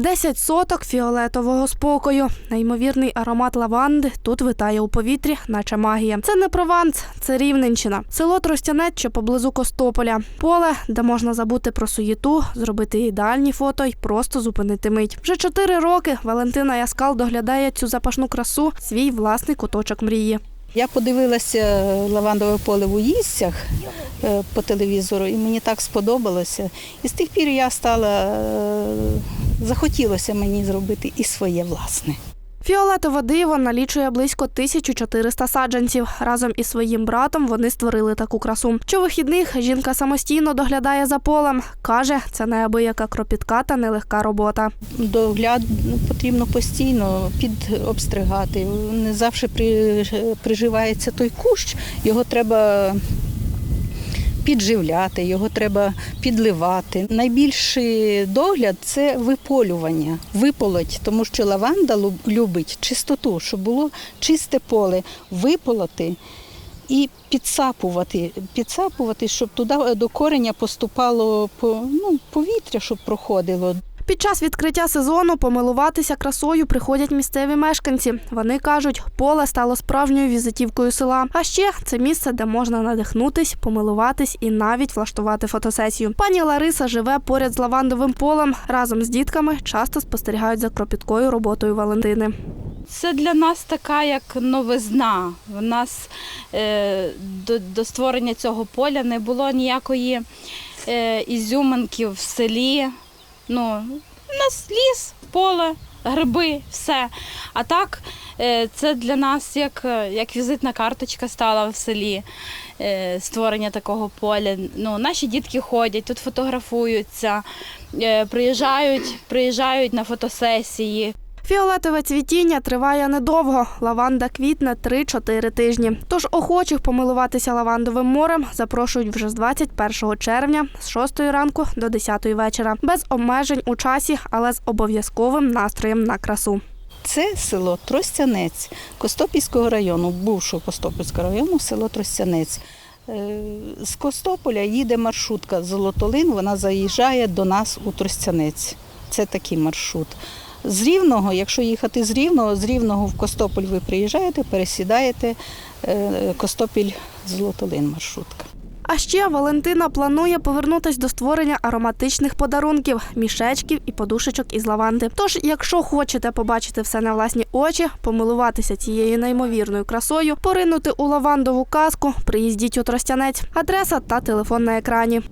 Десять соток фіолетового спокою. Неймовірний аромат лаванди тут витає у повітрі, наче магія. Це не Прованс, це Рівненщина. Село Тростянець, що поблизу Костополя. Поле, де можна забути про суєту, зробити ідеальні фото і просто зупинити мить. Вже чотири роки Валентина Яскал доглядає цю запашну красу, свій власний куточок мрії. Я подивилася лавандове поле в Уїзцях е, по телевізору, і мені так сподобалося. І з тих пір я стала, е, захотілося мені зробити і своє власне. Фіолетове диво налічує близько 1400 саджанців. Разом із своїм братом вони створили таку красу. Щовихідних жінка самостійно доглядає за полем. Каже, це неабияка кропітка та нелегка робота. Догляд ну, потрібно постійно підобстригати. Не завжди приживається той кущ, його треба підживляти, його треба підливати. Найбільший догляд це виполювання, виполоть, тому що лаванда любить чистоту, щоб було чисте поле, виполоти. І підсапувати, підсапувати, щоб туди до кореня поступало ну, повітря, щоб проходило. Під час відкриття сезону помилуватися красою приходять місцеві мешканці. Вони кажуть, поле стало справжньою візитівкою села. А ще це місце, де можна надихнутись, помилуватись і навіть влаштувати фотосесію. Пані Лариса живе поряд з лавандовим полем. Разом з дітками часто спостерігають за кропіткою роботою Валентини. Це для нас така як новизна. У нас е, до, до створення цього поля не було ніякої е, ізюминки в селі. Ну, у нас ліс, поле, гриби, все. А так, е, це для нас як, е, як візитна карточка стала в селі. е, Створення такого поля. Ну, наші дітки ходять, тут фотографуються, приїжджають, приїжджають на фотосесії. Фіолетове цвітіння триває недовго. Лаванда квітне 3-4 тижні. Тож охочих помилуватися лавандовим морем запрошують вже з 21 червня з 6 ранку до 10 вечора. Без обмежень у часі, але з обов'язковим настроєм на красу. Це село Тростянець Костопільського району, бувшого Костопільського району, село Тростянець. Е, З Костополя їде маршрутка Золотолин, вона заїжджає до нас у Тростянець. Це такий маршрут. З Рівного, якщо їхати з Рівного, з Рівного в Костополь ви приїжджаєте, пересідаєте е, Костопіль Золотолин маршрутка. А ще Валентина планує повернутись до створення ароматичних подарунків, мішечків і подушечок із лаванди. Тож, якщо хочете побачити все на власні очі, помилуватися цією неймовірною красою, поринути у лавандову казку, приїздіть у Тростянець. Адреса та телефон на екрані.